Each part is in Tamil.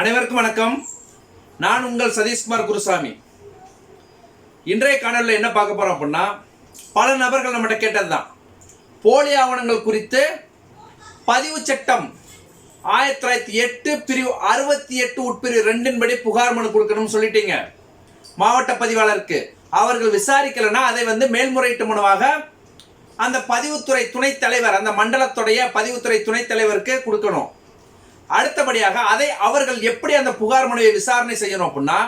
அனைவருக்கும் வணக்கம். நான் உங்கள் சதீஷ்குமார் குருசாமி. இன்றைய காணொலியில் என்ன பார்க்க போகிறோம் அப்படின்னா பல நபர்கள் நம்மகிட்ட கேட்டது தான் போலி ஆவணங்கள் குறித்து பதிவு சட்டம் ஆயிரத்தி தொள்ளாயிரத்தி எட்டு பிரிவு அறுபத்தி எட்டு உட்பிரிவு ரெண்டின் படி புகார் மனு கொடுக்கணும்னு சொல்லிட்டீங்க. மாவட்ட பதிவாளருக்கு. அவர்கள் விசாரிக்கலைன்னா அதை வந்து மேல்முறையீட்டு மனுவாக அந்த பதிவுத்துறை துணைத் தலைவர் அந்த மண்டலத்துடைய பதிவுத்துறை துணைத் தலைவருக்கு கொடுக்கணும். அடுத்தபடியாக அதை அவர்கள் எப்படி அந்த புகார் மனுவை விசாரணை செய்யணும் அப்படின்னா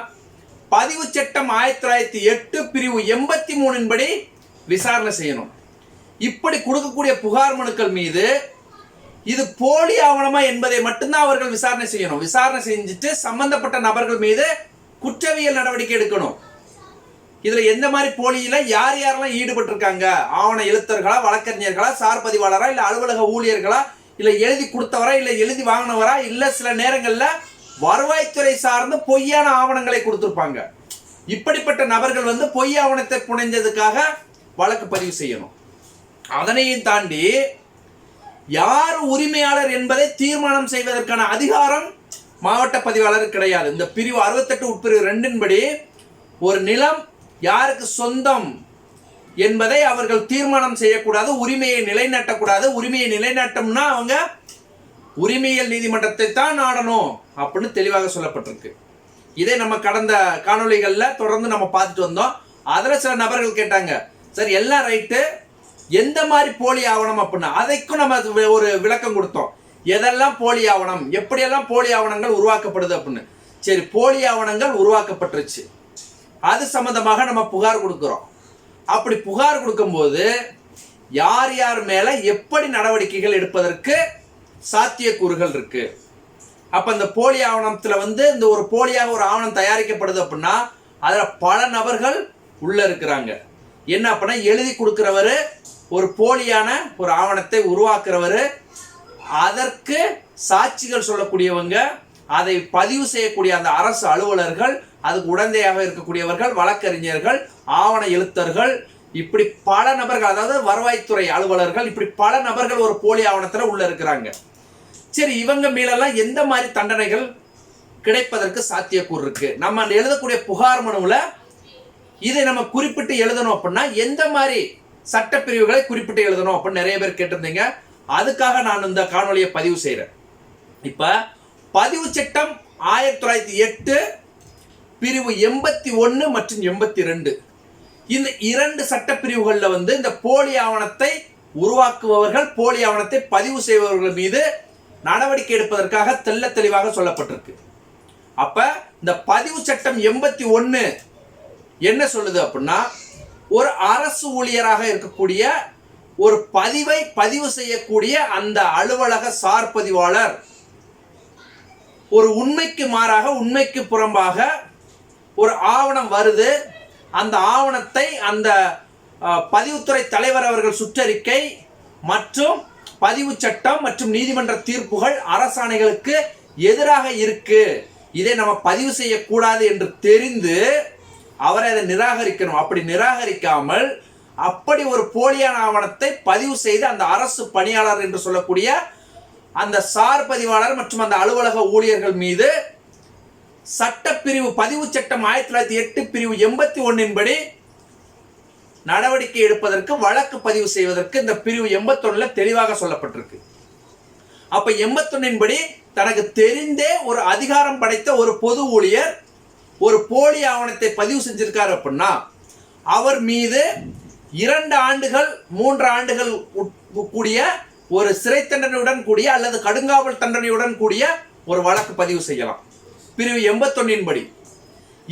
பதிவு சட்டம் ஆயிரத்தி தொள்ளாயிரத்தி எட்டு பிரிவு எண்பத்தி மூணின் படி விசாரணை செய்யணும். இப்படி கொடுக்கக்கூடிய புகார் மனுக்கள் மீது இது போலி ஆவணமா என்பதை மட்டும்தான் அவர்கள் விசாரணை செய்யணும். விசாரணை செஞ்சுட்டு சம்பந்தப்பட்ட நபர்கள் மீது குற்றவியல் நடவடிக்கை எடுக்கணும். இதுல எந்த மாதிரி போலியில யார் யாரெல்லாம் ஈடுபட்டிருக்காங்க? ஆவண எழுத்தர்களா வழக்கறிஞர்களா சார் பதிவாளரா இல்ல அலுவலக ஊழியர்களா இல்லை எழுதி கொடுத்தவரா இல்லை எழுதி வாங்கினவரா இல்லை சில நேரங்களில் வருவாய்த்துறை சார்ந்து பொய்யான ஆவணங்களை கொடுத்துருப்பாங்க. இப்படிப்பட்ட நபர்கள் வந்து பொய் ஆவணத்தை புனைஞ்சதுக்காக வழக்கு பதிவு செய்யணும். அதனையும் தாண்டி யார் உரிமையாளர் என்பதை தீர்மானம் செய்வதற்கான அதிகாரம் மாவட்ட பதிவாளர் கிடையாது. இந்த பிரிவு அறுபத்தெட்டு உட்பிரிவு ரெண்டின் படி ஒரு நிலம் யாருக்கு சொந்தம் என்பதை அவர்கள் தீர்மானம் செய்யக்கூடாது உரிமையை நிலைநாட்டக்கூடாது. உரிமையை நிலைநாட்டம்னா அவங்க உரிமையியல் நீதிமன்றத்தை தான் நாடணும் அப்படின்னு தெளிவாக சொல்லப்பட்டிருக்கு. இதை நம்ம கடந்த காணொளிகளில் தொடர்ந்து நம்ம பார்த்துட்டு வந்தோம். அதில் சில நபர்கள் கேட்டாங்க சார் எல்லாம் ரைட்டு? எந்த மாதிரி போலி ஆவணம் அப்படின்னா அதைக்கும் நம்ம அது ஒரு விளக்கம் கொடுத்தோம். எதெல்லாம் போலி ஆவணம்? எப்படியெல்லாம் போலி ஆவணங்கள் உருவாக்கப்படுது அப்படின்னு. சரி போலி ஆவணங்கள் உருவாக்கப்பட்டுருச்சு. அது சம்பந்தமாக நம்ம புகார் கொடுக்குறோம். அப்படி புகார் கொடுக்கும்போது யார் யார் மேல எப்படி நடவடிக்கைகள் எடுப்பதற்கு சாத்தியக்கூறுகள் இருக்கு. அப்ப இந்த போலி ஆவணத்துல வந்து இந்த ஒரு போலியாக ஒரு ஆவணம் தயாரிக்கப்படுது அப்படின்னா அதுல பல நபர்கள் உள்ள இருக்கிறாங்க. என்ன அப்படின்னா எழுதி கொடுக்குறவர் ஒரு போலியான ஒரு ஆவணத்தை உருவாக்குறவர் அதற்கு சாட்சிகள் சொல்லக்கூடியவங்க அதை பதிவு செய்யக்கூடிய அந்த அரசு அலுவலர்கள் அதுக்கு உடந்தையாக இருக்கக்கூடியவர்கள் வழக்கறிஞர்கள் ஆவண எழுத்தர்கள் இப்படி பல நபர்கள் அதாவது வருவாய்த்துறை அலுவலர்கள் இப்படி பல நபர்கள் ஒரு போலி ஆவணத்தில் உள்ள இருக்கிறாங்க. சரி இவங்க மேலெல்லாம் எந்த மாதிரி தண்டனைகள் கிடைப்பதற்கு சாத்தியக்கூறு இருக்கு? நம்ம அந்த எழுதக்கூடிய புகார் மனுவில் இதை நம்ம குறிப்பிட்டு எழுதணும் அப்படின்னா எந்த மாதிரி சட்டப்பிரிவுகளை குறிப்பிட்டு எழுதணும் அப்படின்னு நிறைய பேர் கேட்டிருந்தீங்க. அதுக்காக நான் இந்த காணொலியை பதிவு செய்கிறேன் இப்போ பதிவு சட்டம் ஆயிரத்தி தொள்ளாயிரத்தி எட்டு பிரிவு எண்பத்தி ஒன்று மற்றும் எண்பத்தி ரெண்டு. இந்த இரண்டு சட்டப்பிரிவுகளில் வந்து இந்த போலி ஆவணத்தை உருவாக்குபவர்கள் போலி ஆவணத்தை பதிவு செய்பவர்கள் மீது நடவடிக்கை எடுப்பதற்காக தெல்ல தெளிவாக சொல்லப்பட்டிருக்கு. அப்ப இந்த பதிவு சட்டம் எண்பத்தி ஒன்று என்ன சொல்லுது அப்படின்னா ஒரு அரசு ஊழியராக இருக்கக்கூடிய ஒரு பதிவை பதிவு செய்யக்கூடிய அந்த அலுவலக சார் பதிவாளர் ஒரு உண்மைக்கு மாறாக உண்மைக்கு புறம்பாக ஒரு ஆவணம் வருது. அந்த ஆவணத்தை அந்த பதிவுத்துறை தலைவர் அவர்கள் சுற்றறிக்கை மற்றும் பதிவு சட்டம் மற்றும் நீதிமன்ற தீர்ப்புகள் அரசாணைகளுக்கு எதிராக இருக்கு. இதை நம்ம பதிவு செய்யக்கூடாது என்று தெரிந்து அவரை அதை நிராகரிக்கணும். அப்படி நிராகரிக்காமல் அப்படி ஒரு போலியான ஆவணத்தை பதிவு செய்து அந்த அரசு பணியாளர் என்று சொல்லக்கூடிய அந்த சார் பதிவாளர் மற்றும் அந்த அலுவலக ஊழியர்கள் மீது சட்டப்பிரிவு பதிவு சட்டம் ஆயிரத்தி தொள்ளாயிரத்தி எட்டு பிரிவு எண்பத்தி ஒன்னின் படி நடவடிக்கை எடுப்பதற்கு வழக்கு பதிவு செய்வதற்கு இந்த பிரிவு எண்பத்தொன்னுல தெளிவாக சொல்லப்பட்டிருக்கு. அப்ப எண்பத்தொன்னின் படி தனக்கு தெரிந்தே ஒரு அதிகாரம் படைத்த ஒரு பொது ஊழியர் ஒரு போலி ஆவணத்தை பதிவு செஞ்சிருக்காரு அப்படின்னா அவர் மீது இரண்டு ஆண்டுகள் மூன்று ஆண்டுகள் உட்- கூடிய ஒரு சிறை தண்டனையுடன் கூடிய அல்லது கடுங்காவல் தண்டனையுடன் கூடிய ஒரு வழக்கு பதிவு செய்யலாம். பிரிவு எண்பத்தொன்னின் படி.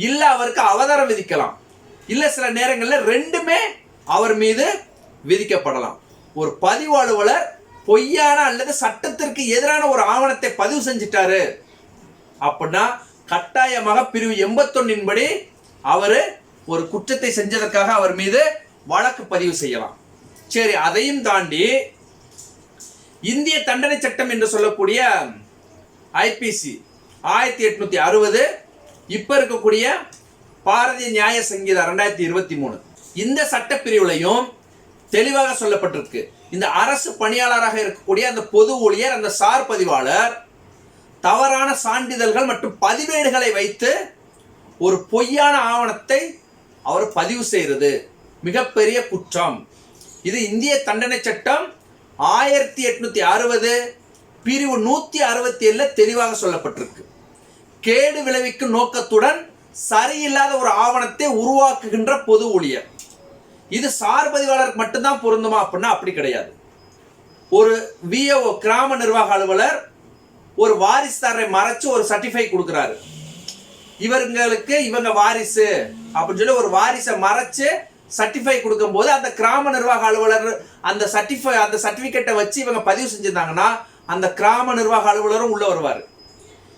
இல்ல அவருக்கு அவதாரம் விதிக்கலாம். இல்ல சில நேரங்களில் ரெண்டுமே அவர் மீது விதிக்கப்படலாம். ஒரு பதிவு அலுவலர் பொய்யான அல்லது சட்டத்திற்கு எதிரான ஒரு ஆவணத்தை பதிவு செஞ்சிட்டாரு அப்படின்னா கட்டாயமாக பிரிவு எண்பத்தொன்னின் படி அவர் ஒரு குற்றத்தை செஞ்சதற்காக அவர் மீது வழக்கு பதிவு செய்யலாம். சரி அதையும் தாண்டி இந்திய தண்டனை சட்டம் என்று சொல்லக்கூடிய ஐபிசி ஆயிரத்தி எட்நூத்தி அறுபது இப்ப இருக்கக்கூடிய பாரதிய நியாய சங்கீதம் ரெண்டாயிரத்தி இருபத்தி மூணு. இந்த சட்டப்பிரிவுலையும் தெளிவாக சொல்லப்பட்டிருக்கு. இந்த அரசு பணியாளராக இருக்கக்கூடிய அந்த பொது ஊழியர் அந்த சார் பதிவாளர் தவறான சான்றிதழ்கள் மற்றும் பதிவேடுகளை வைத்து ஒரு பொய்யான ஆவணத்தை அவர் பதிவு செய்கிறது மிகப்பெரிய குற்றம். இது இந்திய தண்டனை சட்டம் ஆயிரத்தி எட்நூத்தி அறுபது பிரிவு நூற்றி அறுபத்தி ஏழில் தெளிவாக சொல்லப்பட்டிருக்கு. கேடு விளைவிக்கும் நோக்கத்துடன் சரியில்லாத ஒரு ஆவணத்தை உருவாக்குகின்ற பொது ஊழியர். இது சார் பதிவாளருக்கு மட்டும்தான் பொருந்துமா அப்படின்னா அப்படி கிடையாது. ஒரு விஏஓ கிராம நிர்வாக அலுவலர் ஒரு வாரிசுதாரரை மறைச்சு ஒரு சர்டிஃபை கொடுக்குறாரு. இவங்களுக்கு இவங்க வாரிசு அப்படின்னு சொல்லி ஒரு வாரிசை மறைச்சு சர்டிஃபை கொடுக்கும்போது அந்த கிராம நிர்வாக அலுவலர் அந்த சர்டிஃபை அந்த சர்டிஃபிகேட்டை வச்சு இவங்க பதிவு செஞ்சிருந்தாங்கன்னா அந்த கிராம நிர்வாக அலுவலரும் உள்ளே வருவார்.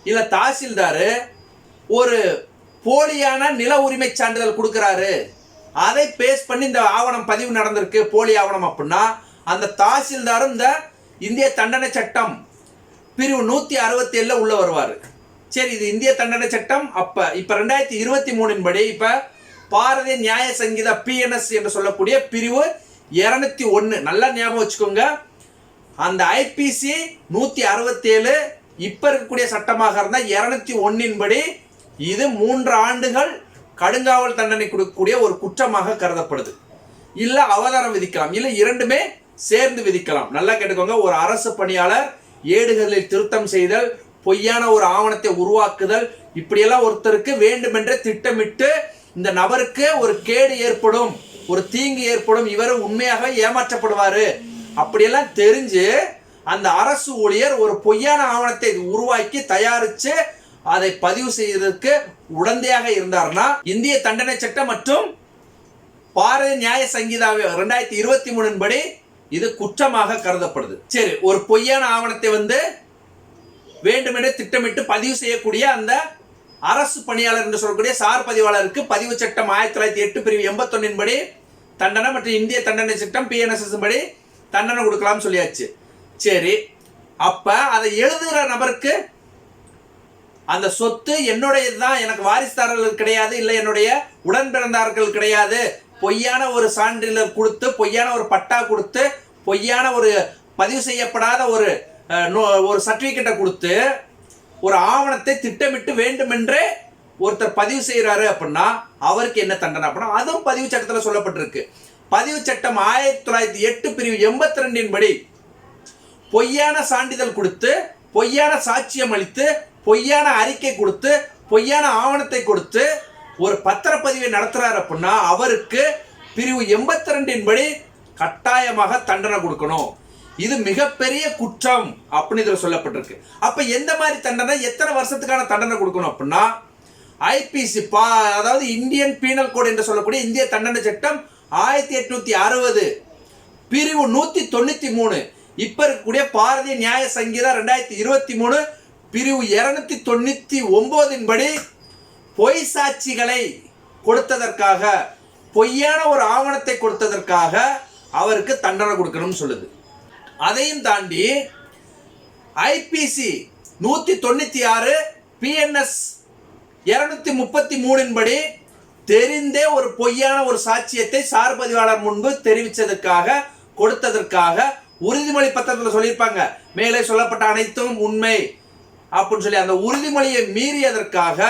இல்லை தாசில்தார் ஒரு போலியான நில உரிமை சான்றிதழ் கொடுக்குறாரு. அதை பேஸ் பண்ணி இந்த ஆவணம் பதிவு நடந்திருக்கு போலி ஆவணம் அப்படின்னா அந்த தாசில்தாரும் இந்த இந்திய தண்டனை சட்டம் பிரிவு நூற்றி அறுபத்தி ஏழில் உள்ளே வருவார். சரி இது இந்திய தண்டனை சட்டம் அப்போ இப்போ ரெண்டாயிரத்தி இருபத்தி மூணின் படி இப்போ பாரதிய நியாய சங்கீதா பிஎன்எஸ் என்று சொல்லக்கூடிய பிரிவு இரநூத்தி ஒன்று நல்லா ஞாபகம் வச்சுக்கோங்க. அந்த ஐபிசி நூத்தி அறுபத்தி ஏழு இப்ப இருக்கக்கூடிய சட்டமாக இருந்தால் இருநூத்தி ஒன்னின் படி இது மூன்று ஆண்டுகள் கடுங்காவல் தண்டனை கொடுக்கக்கூடிய ஒரு குற்றமாக கருதப்படுது. இல்ல அவதாரம் விதிக்கலாம். இல்ல இரண்டுமே சேர்ந்து விதிக்கலாம். நல்லா கேட்டுக்கோங்க. ஒரு அரசு பணியாளர் ஏடுகளில் திருத்தம் செய்தல் பொய்யான ஒரு ஆவணத்தை உருவாக்குதல் இப்படியெல்லாம் ஒருத்தருக்கு வேண்டுமென்றே திட்டமிட்டு இந்த நபருக்கு ஒரு கேடு ஏற்படும் ஒரு தீங்கு ஏற்படும் இவர் உண்மையாக ஏமாற்றப்படுவாரு. அப்படியெல்லாம் தெரிஞ்சு அந்த அரசு ஊழியர் ஒரு பொய்யான ஆவணத்தை உருவாக்கி தயாரித்து அதை பதிவு செய்வதற்கு உடந்தையாக இருந்தார்னா இந்திய தண்டனை சட்டம் மற்றும் பாரதிய நியாய சங்கீதாவை ரெண்டாயிரத்தி இருபத்தி மூணின் படி இது குற்றமாக கருதப்படுது. சரி ஒரு பொய்யான ஆவணத்தை வந்து வேண்டுமென்றே திட்டமிட்டு பதிவு செய்யக்கூடிய அந்த அரசு பணியாளர் என்று சொல்லக்கூடிய சார் பதிவாளருக்கு பதிவு சட்டம் ஆயிரத்தி தொள்ளாயிரத்தி எட்டு பிரிவு எண்பத்தொன்னின் படி தண்டனை மற்றும் இந்திய தண்டனை சட்டம் பிஎன்எஸ்எஸ் படி தண்டனை கொடுக்கலாம்னு சொல்லியாச்சு. சரி அப்ப அதை எழுதுகிற நபருக்கு அந்த சொத்து என்னுடையது தான் எனக்கு வாரிசுதாரர்கள் கிடையாது இல்லை என்னுடைய உடன் பிறந்தார்கள் கிடையாது. பொய்யான ஒரு சான்றிதழ் கொடுத்து பொய்யான ஒரு பட்டா கொடுத்து பொய்யான ஒரு பதிவு செய்யப்படாத ஒரு நோ- ஒரு சர்டிபிகேட்டை கொடுத்து ஒரு ஆவணத்தை திட்டமிட்டு வேண்டுமென்றே ஒருத்தர் பதிவு செய்கிறாரு அப்படின்னா அவருக்கு என்ன தண்டனை அப்படின்னா அதுவும் பதிவு சட்டத்தில் சொல்லப்பட்டிருக்கு. பதிவு சட்டம் ஆயிரத்தி தொள்ளாயிரத்தி எட்டு பிரிவு எண்பத்தி ரெண்டின் படி பொய்யான சான்றிதழ் கொடுத்து பொய்யான சாட்சியம் அளித்து பொய்யான அறிக்கை கொடுத்து பொய்யான ஆவணத்தை கொடுத்து ஒரு பத்திரப்பதிவை நடத்துறாரு அப்படின்னா அவருக்கு பிரிவு எண்பத்தி ரெண்டின் படி கட்டாயமாக தண்டனை கொடுக்கணும். இது மிகப்பெரிய குற்றம் அப்படின்னு இதில் சொல்லப்பட்டிருக்கு. அப்ப எந்த மாதிரி தண்டனை எத்தனை வருஷத்துக்கான தண்டனை கொடுக்கணும் அப்படின்னா ஐபிசி பா அதாவது இந்தியன் பீனல் கோட் என்று சொல்லக்கூடிய இந்திய தண்டனை சட்டம் ஆயிரத்தி எட்நூத்தி அறுபது. பிரிவு நூத்தி தொண்ணூத்தி மூணு. இப்ப இருக்கக்கூடிய பாரதிய நியாய சங்கீதம் ரெண்டாயிரத்தி இருபத்தி மூணு. பிரிவு இருநூத்தி தொண்ணூத்தி ஒம்போதின் படி பொய் சாட்சிகளை கொடுத்ததற்காக பொய்யான ஒரு ஆவணத்தை கொடுத்ததற்காக அவருக்கு தண்டனை கொடுக்கணும்னு சொல்லுது. அதையும் தாண்டி ஐபிசி நூத்தி தொண்ணூத்தி ஆறு பிஎன்எஸ் இருநூத்தி முப்பத்தி மூணின் படி தெரிந்தே ஒரு பொய்யான ஒரு சாட்சியத்தை சார் பதிவாளர் முன்பு தெரிவித்ததற்காக கொடுத்ததற்காக உறுதிமொழி பத்திரத்தில் சொல்லியிருப்பாங்க. மேலே சொல்லப்பட்ட அனைத்தும் உண்மை அப்படின்னு சொல்லி அந்த உறுதிமொழியை மீறியதற்காக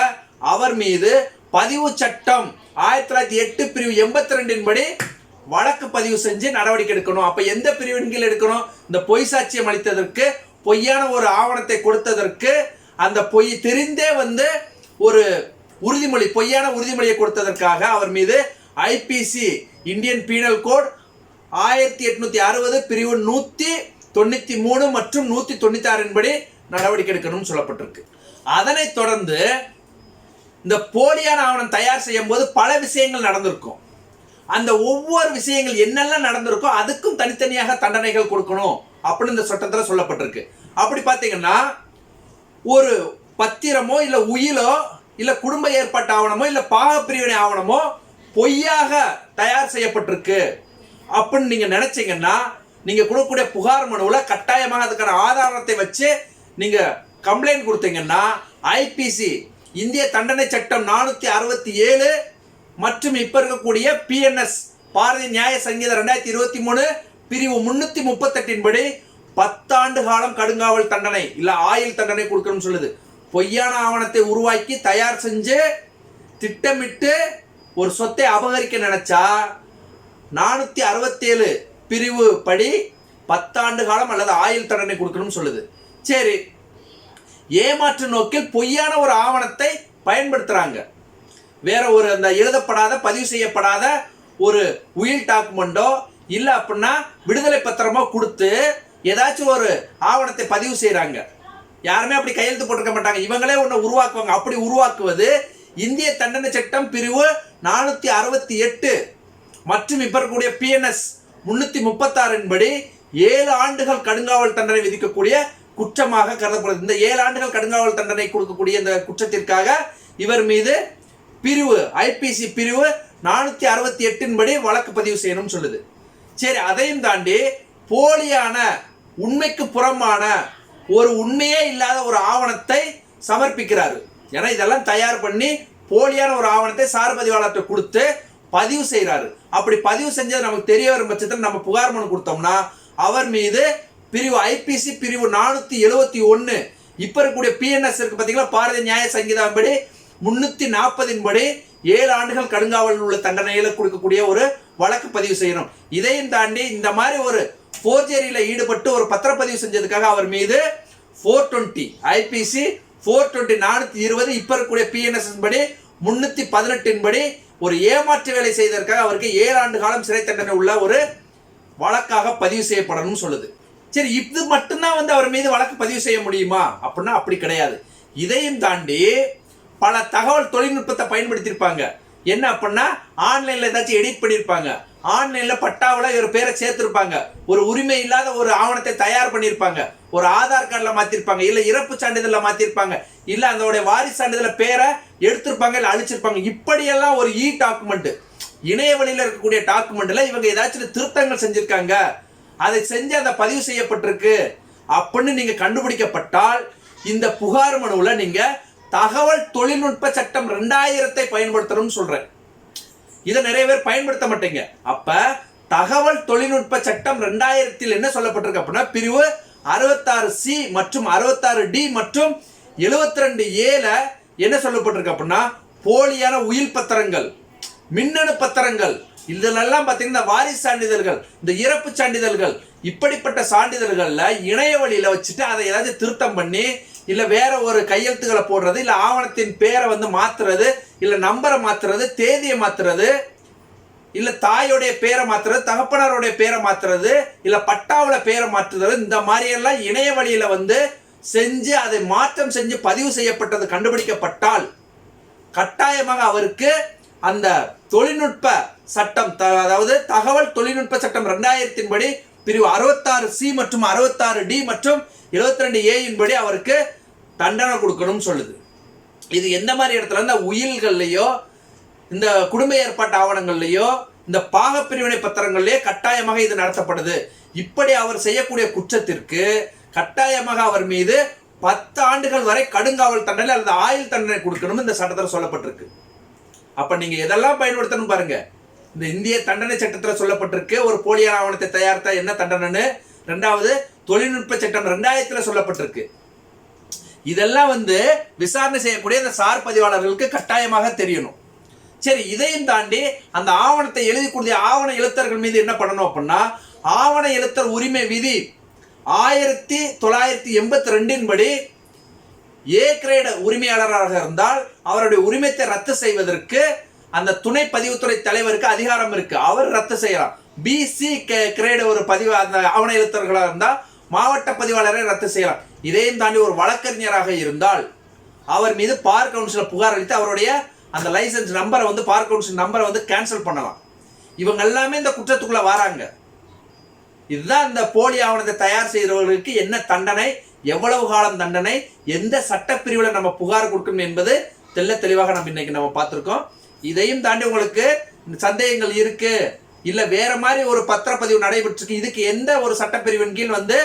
அவர் மீது பதிவு சட்டம் ஆயிரத்தி தொள்ளாயிரத்தி எட்டு பிரிவு எண்பத்தி ரெண்டின் படி வழக்கு பதிவு செஞ்சு நடவடிக்கை எடுக்கணும். அப்ப எந்த பிரிவின் கீழ் எடுக்கணும்? இந்த பொய் சாட்சியம் அளித்ததற்கு பொய்யான ஒரு ஆவணத்தை கொடுத்ததற்கு அந்த பொய் தெரிந்தே வந்து ஒரு உறுதிமொழி பொய்யான உறுதிமொழியை கொடுத்ததற்காக அவர் மீது ஐபிசி இந்தியன் பீனல் கோட் ஆயிரத்தி எட்நூத்தி அறுபது பிரிவு நூத்தி தொண்ணூத்தி மூணு மற்றும் நூத்தி தொண்ணூத்தி ஆறின் படி நடவடிக்கை எடுக்கணும்னு சொல்லப்பட்டிருக்கு. அதனைத் தொடர்ந்து இந்த போலியான ஆவணம் தயார் செய்யும் போது பல விஷயங்கள் நடந்திருக்கும். அந்த ஒவ்வொரு விஷயங்கள் என்னெல்லாம் நடந்திருக்கோ அதுக்கும் தனித்தனியாக தண்டனைகள் கொடுக்கணும் அப்படின்னு இந்த சட்டத்தில் சொல்லப்பட்டிருக்கு. அப்படி பார்த்தீங்கன்னா ஒரு பத்திரமோ இல்லை உயிலோ இல்லை குடும்ப ஏற்பாட்டு ஆவணமோ இல்லை பாகப்பிரிவினை ஆவணமோ பொய்யாக தயார் செய்யப்பட்டிருக்கு. அப்படின்னு நீங்க நினைச்சீங்கன்னா நீங்க கொடுக்கக்கூடிய புகார் மனுவுல கட்டாயமாக அதுக்கான ஆதாரத்தை வச்சு நீங்க கம்ப்ளைண்ட் கொடுத்தீங்கன்னா ஐபிசி இந்திய தண்டனை சட்டம் நானூத்தி அறுபத்தி ஏழு மற்றும் இப்ப இருக்கக்கூடிய பிஎன்எஸ் பாரதிய நியாய சங்கீதம் ரெண்டாயிரத்தி இருபத்தி மூணு பிரிவு முன்னூத்தி முப்பத்தெட்டின் படி பத்தாண்டு காலம் கடுங்காவல் தண்டனை இல்ல ஆயுள் தண்டனை கொடுக்கணும்னு சொல்லுது. பொய்யான ஆவணத்தை உருவாக்கி தயார் செஞ்சு திட்டமிட்டு ஒரு சொத்தை அபகரிக்க நினச்சா நானூற்றி அறுபத்தேழு பிரிவு படி பத்தாண்டு காலம் அல்லது ஆயுள் தண்டனை கொடுக்கணும்னு சொல்லுது. சரி ஏமாற்று நோக்கில் பொய்யான ஒரு ஆவணத்தை பயன்படுத்துகிறாங்க வேற ஒரு அந்த எழுதப்படாத பதிவு செய்யப்படாத ஒரு உயில் டாக்குமெண்டோ இல்லை அப்படின்னா விடுதலை பத்திரமோ கொடுத்து ஏதாச்சும் ஒரு ஆவணத்தை பதிவு செய்கிறாங்க யாருமே அப்படி கையெழுத்து போட்டிருக்க மாட்டாங்க. இவங்களே ஒன்று உருவாக்குவாங்க. அப்படி உருவாக்குவது இந்திய தண்டனை சட்டம் பிரிவு நானூத்தி அறுபத்தி எட்டு மற்றும் இப்போ இருக்கக்கூடிய பிஎன்எஸ் முன்னூத்தி முப்பத்தாறின் படி ஏழு ஆண்டுகள் கடுங்காவல் தண்டனை விதிக்கக்கூடிய குற்றமாக கருதப்படுது. இந்த ஏழு ஆண்டுகள் கடுங்காவல் தண்டனை கொடுக்கக்கூடிய இந்த குற்றத்திற்காக இவர் மீது பிரிவு ஐபிசி பிரிவு நானூத்தி அறுபத்தி எட்டின் படி வழக்கு பதிவு செய்யணும்னு சொல்லுது. சரி அதையும் தாண்டி போலியான உண்மைக்கு புறமான ஒரு உண்மையே இல்லாத ஒரு ஆவணத்தை சமர்ப்பிக்கிறாரு. ஏன்னா இதெல்லாம் தயார் பண்ணி போலியான ஒரு ஆவணத்தை சார் பதிவாளர்கிட்ட கொடுத்து பதிவு செய்கிறாரு அப்படி பதிவு செஞ்சது நமக்கு தெரிய வரும் பட்சத்தில் நம்ம புகார் மனு கொடுத்தோம்னா அவர் மீது பிரிவு ஐபிசி பிரிவு நானூத்தி எழுபத்தி ஒன்னு இப்ப இருக்கக்கூடிய பிஎன்எஸ் இருக்கு பாத்தீங்களா? பாரதிய நியாய சங்கீதாம்படி முன்னூத்தி நாற்பதின் படி ஏழு ஆண்டுகள் கடுங்காவலில் உள்ள தண்டனையில கொடுக்கக்கூடிய ஒரு வழக்கு பதிவு செய்யணும். இதையும் தாண்டி இந்த மாதிரி ஒரு போர்ஜரியில ஈடுபட்டு ஒரு பத்திரப்பதிவு செஞ்சதுக்காக அவர் மீது four twenty IPC four twenty நானூற்றி இருபது இப்போ இருக்கக்கூடிய பிஎன்எஸ்எஸ் படி முன்னூத்தி பதினெட்டின் படி ஒரு ஏமாற்று வேலை செய்ததற்காக அவருக்கு ஏழு ஆண்டு காலம் சிறை தண்டனை உள்ள ஒரு வழக்காக பதிவு செய்யப்படணும்னு சொல்லுது. சரி இது மட்டும்தான் வந்து அவர் மீது வழக்கு பதிவு செய்ய முடியுமா? அப்படின்னா அப்படி கிடையாது. இதையும் தாண்டி பல தகவல் தொழில்நுட்பத்தை பயன்படுத்தியிருப்பாங்க. என்ன அப்படின்னா ஆன்லைனில் ஏதாச்சும் எடிட் பண்ணியிருப்பாங்க. ஆன்லைன்ல பட்டாவில் இவர் பேரை சேர்த்திருப்பாங்க. ஒரு உரிமை இல்லாத ஒரு ஆவணத்தை தயார் பண்ணியிருப்பாங்க ஒரு ஆதார் கார்டில் மாற்றிருப்பாங்க இல்லை இறப்பு சான்றிதழில் மாற்றிருப்பாங்க இல்லை அதோடைய வாரிசு சான்றிதழ பேரை எடுத்திருப்பாங்க இல்லை அழிச்சிருப்பாங்க. இப்படியெல்லாம் ஒரு இ டாக்குமெண்ட் இணையவழியில் இருக்கக்கூடிய டாக்குமெண்ட்டில் இவங்க ஏதாச்சும் திருத்தங்கள் செஞ்சுருக்காங்க. அதை செஞ்சு அந்த பதிவு செய்யப்பட்டிருக்கு. அப்படின்னு நீங்கள் கண்டுபிடிக்கப்பட்டால் இந்த புகார் மனுவில் நீங்கள் தகவல் தொழில்நுட்ப சட்டம் ரெண்டாயிரத்தை பயன்படுத்தணும்னு சொல்கிறேன் இதை நிறைய பேர் பயன்படுத்த மாட்டீங்க. அப்ப தகவல் தொழில்நுட்ப சட்டம் ரெண்டாயிரத்தில் என்ன சொல்லப்பட்டிருக்கு அப்படின்னா பிரிவு அறுபத்தாறு சி மற்றும் அறுபத்தாறு டி மற்றும் எழுபத்தி ரெண்டு ஏல என்ன சொல்லப்பட்டிருக்கு அப்படின்னா போலியான உயிர் பத்திரங்கள் மின்னணு பத்திரங்கள் இதெல்லாம் பார்த்தீங்கன்னா வாரிசு சான்றிதழ்கள் இந்த இறப்பு சான்றிதழ்கள் இப்படிப்பட்ட சான்றிதழ்களில் இணைய வழியில் வச்சுட்டு அதை ஏதாச்சும் திருத்தம் பண்ணி இல்லை வேற ஒரு கையெழுத்துக்களை போடுறது இல்லை ஆவணத்தின் பேரை வந்து மாற்றுறது இல்லை நம்பரை மாற்றுறது தேதியை மாற்றுறது இல்லை தாயோடைய பேரை மாற்றுறது தகப்பனாருடைய பேரை மாற்றுறது இல்லை பட்டாவில் பேரை மாற்றுறது இந்த மாதிரியெல்லாம் இணைய வழியில் வந்து செஞ்சு அதை மாற்றம் செஞ்சு பதிவு செய்யப்பட்டது கண்டுபிடிக்கப்பட்டால் கட்டாயமாக அவருக்கு அந்த தொழில்நுட்ப சட்டம் த- அதாவது தகவல் தொழில்நுட்ப சட்டம் ரெண்டாயிரத்தின் படி பிரிவு அறுபத்தாறு சி மற்றும் அறுபத்தாறு டி மற்றும் எழுபத்தி ரெண்டு ஏயின் படி அவருக்கு தண்டனை கொடுக்கணும்னு சொல்லுது. இது எந்த மாதிரி இடத்துல? இந்த உயில்கள்லையோ இந்த குடும்ப ஏற்பாட்டு ஆவணங்கள்லையோ இந்த பாகப்பிரிவினை பத்திரங்கள்லயே கட்டாயமாக இது நடத்தப்படுது. இப்படி அவர் செய்யக்கூடிய குற்றத்திற்கு கட்டாயமாக அவர் மீது பத்து ஆண்டுகள் வரை கடுங்காவல் தண்டனை அல்லது ஆயுள் தண்டனை கொடுக்கணும் இந்த சட்டத்தில் சொல்லப்பட்டிருக்கு. அப்ப நீங்க எதெல்லாம் பயன்படுத்தணும் பாருங்க. இந்த இந்திய தண்டனை சட்டத்தில் சொல்லப்பட்டிருக்கு. ஒரு போலியான ஆவணத்தை தயாரித்தா என்ன தண்டனைன்னு? ரெண்டாவது தொழில்நுட்ப சட்டம் ரெண்டாயிரத்துல சொல்லப்பட்டிருக்கு. இதெல்லாம் வந்து விசாரணை செய்யக்கூடிய இந்த சார் பதிவாளர்களுக்கு கட்டாயமாக தெரியணும். சரி இதையும் தாண்டி அந்த ஆவணத்தை எழுதி கொடுத்த ஆவண எழுத்தர்கள் மீது என்ன பண்ணணும் அப்படின்னா ஆவண எழுத்தர் உரிமை விதி ஆயிரத்தி தொள்ளாயிரத்தி எண்பத்தி ரெண்டின் படி ஏ கிரேட உரிமையாளராக இருந்தால் அவருடைய உரிமத்தை ரத்து செய்வதற்கு அந்த துணை பதிவுத்துறை தலைவருக்கு அதிகாரம் இருக்கு. அவர் ரத்து செய்யலாம். பிசி கிரேடு ஒரு பதிவு அந்த ஆவண எழுத்தர்களாக இருந்தால் மாவட்ட பதிவாளரை ரத்து செய்யலாம். இதையும் தாண்டி ஒரு வழக்கறிஞராக இருந்தால் அவர் மீது பார் கவுன்சில புகார் அளித்து அவருடைய அந்த லைசன்ஸ் நம்பரை வந்து பார் கவுன்சில் நம்பரை வந்து கேன்சல் பண்ணலாம். இவங்க எல்லாமே இந்த குற்றத்துக்குள்ள வராங்க. இதுதான் இந்த போலி ஆவணத்தை தயார் செய்கிறவர்களுக்கு என்ன தண்டனை? எவ்வளவு காலம் தண்டனை எந்த சட்டப்பிரிவில் நம்ம புகார் கொடுக்கணும் என்பது தெல்ல தெளிவாக நம்ம இன்னைக்கு நம்ம பார்த்துருக்கோம். இதையும் தாண்டி உங்களுக்கு சந்தேகங்கள் இருக்கு. இல்லை வேற மாதிரி ஒரு பத்திரப்பதிவு நடைபெற்றிருக்கு. இதுக்கு எந்த ஒரு சட்டப்பிரிவின் கீழ் வந்து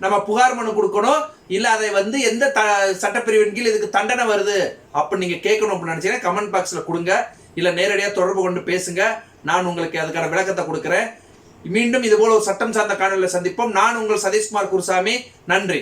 நம்ம புகார் மனு கொடுக்கணும்? இல்லை அதை வந்து எந்த த சட்டப்பிரிவின் கீழ் இதுக்கு தண்டனை வருது அப்படி நீங்கள் கேட்கணும் அப்படின்னு நினச்சிங்கன்னா கமெண்ட் பாக்ஸில் கொடுங்க. இல்லை நேரடியாக தொடர்பு கொண்டு பேசுங்க. நான் உங்களுக்கு அதுக்கான விளக்கத்தை கொடுக்குறேன். மீண்டும் இதுபோல ஒரு சட்டம் சார்ந்த காணொலியில் சந்திப்போம். நான் உங்கள் சதீஷ்குமார் குருசாமி. நன்றி.